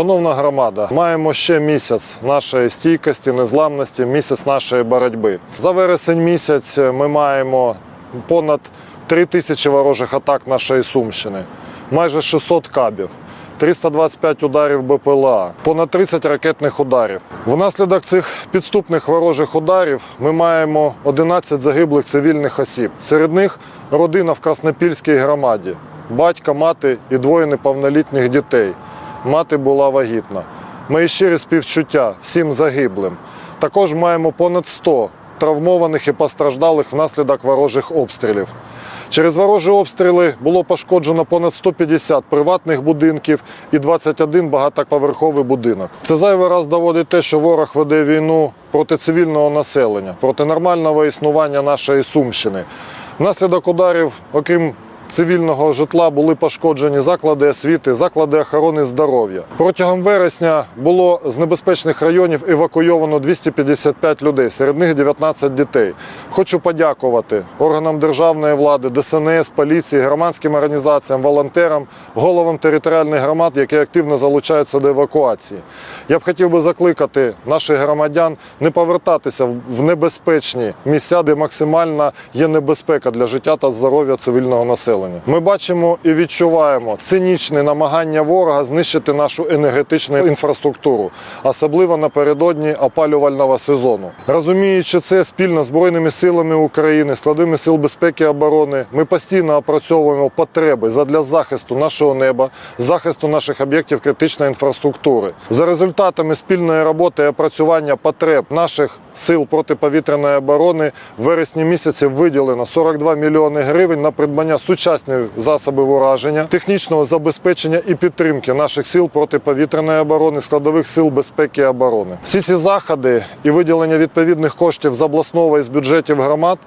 Шановна громада, маємо ще місяць нашої стійкості, незламності, місяць нашої боротьби. За вересень місяць ми маємо понад 3 тисячі ворожих атак нашої Сумщини, майже 600 кабів. 325 ударів БПЛА, понад 30 ракетних ударів. Внаслідок цих підступних ворожих ударів ми маємо 11 загиблих цивільних осіб. Серед них родина в Краснопільській громаді, батько, мати і двоє неповнолітніх дітей. Мати була вагітна. Мої щирі співчуття всім загиблим. Також маємо понад 100 травмованих і постраждалих внаслідок ворожих обстрілів. Через ворожі обстріли було пошкоджено понад 150 приватних будинків і 21 багатоповерховий будинок. Це зайвий раз доводить те, що ворог веде війну проти цивільного населення, проти нормального існування нашої Сумщини. Внаслідок ударів, окрім цивільного житла були пошкоджені заклади освіти, заклади охорони здоров'я. Протягом вересня було з небезпечних районів евакуйовано 255 людей, серед них 19 дітей. Хочу подякувати органам державної влади, ДСНС, поліції, громадським організаціям, волонтерам, головам територіальних громад, які активно залучаються до евакуації. Я б хотів би закликати наших громадян не повертатися в небезпечні місця, де максимальна є небезпека для життя та здоров'я цивільного населення. Ми бачимо і відчуваємо цинічне намагання ворога знищити нашу енергетичну інфраструктуру, особливо напередодні опалювального сезону. Розуміючи це спільно з збройними силами України, складовими сил безпеки і оборони, ми постійно опрацьовуємо потреби задля захисту нашого неба, захисту наших об'єктів критичної інфраструктури. За результатами спільної роботи і опрацювання потреб наших сил протиповітряної оборони в вересні місяці виділено 42 мільйони гривень на придбання сучасних засобів враження, технічного забезпечення і підтримки наших сил протиповітряної оборони, складових сил безпеки і оборони. Всі ці заходи і виділення відповідних коштів з обласного і з бюджетів громад.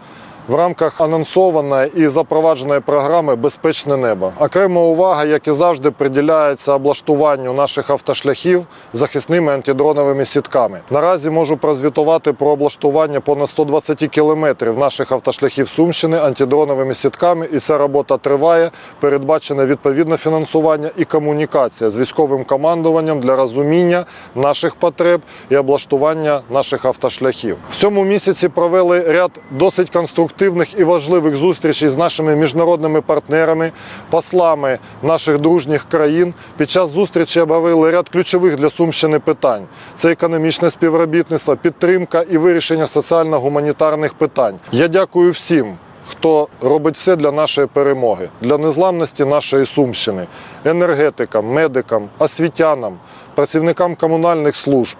В рамках анонсованої і запровадженої програми Безпечне небо окрема увага, як і завжди, приділяється облаштуванню наших автошляхів захисними антидроновими сітками. Наразі можу прозвітувати про облаштування понад 120 кілометрів наших автошляхів Сумщини антидроновими сітками, і ця робота триває. Передбачене відповідне фінансування і комунікація з військовим командуванням для розуміння наших потреб і облаштування наших автошляхів. В цьому місяці провели ряд досить конструктивних і важливих зустрічей з нашими міжнародними партнерами, послами наших дружніх країн. Під час зустрічі обговорили ряд ключових для Сумщини питань: це економічне співробітництво, підтримка і вирішення соціально-гуманітарних питань. Я дякую всім. Хто робить все для нашої перемоги, для незламності нашої Сумщини, енергетикам, медикам, освітянам, працівникам комунальних служб,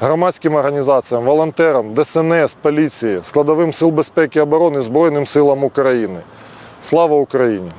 громадським організаціям, волонтерам, ДСНС, поліції, складовим сил безпеки і оборони Збройним силам України. Слава Україні!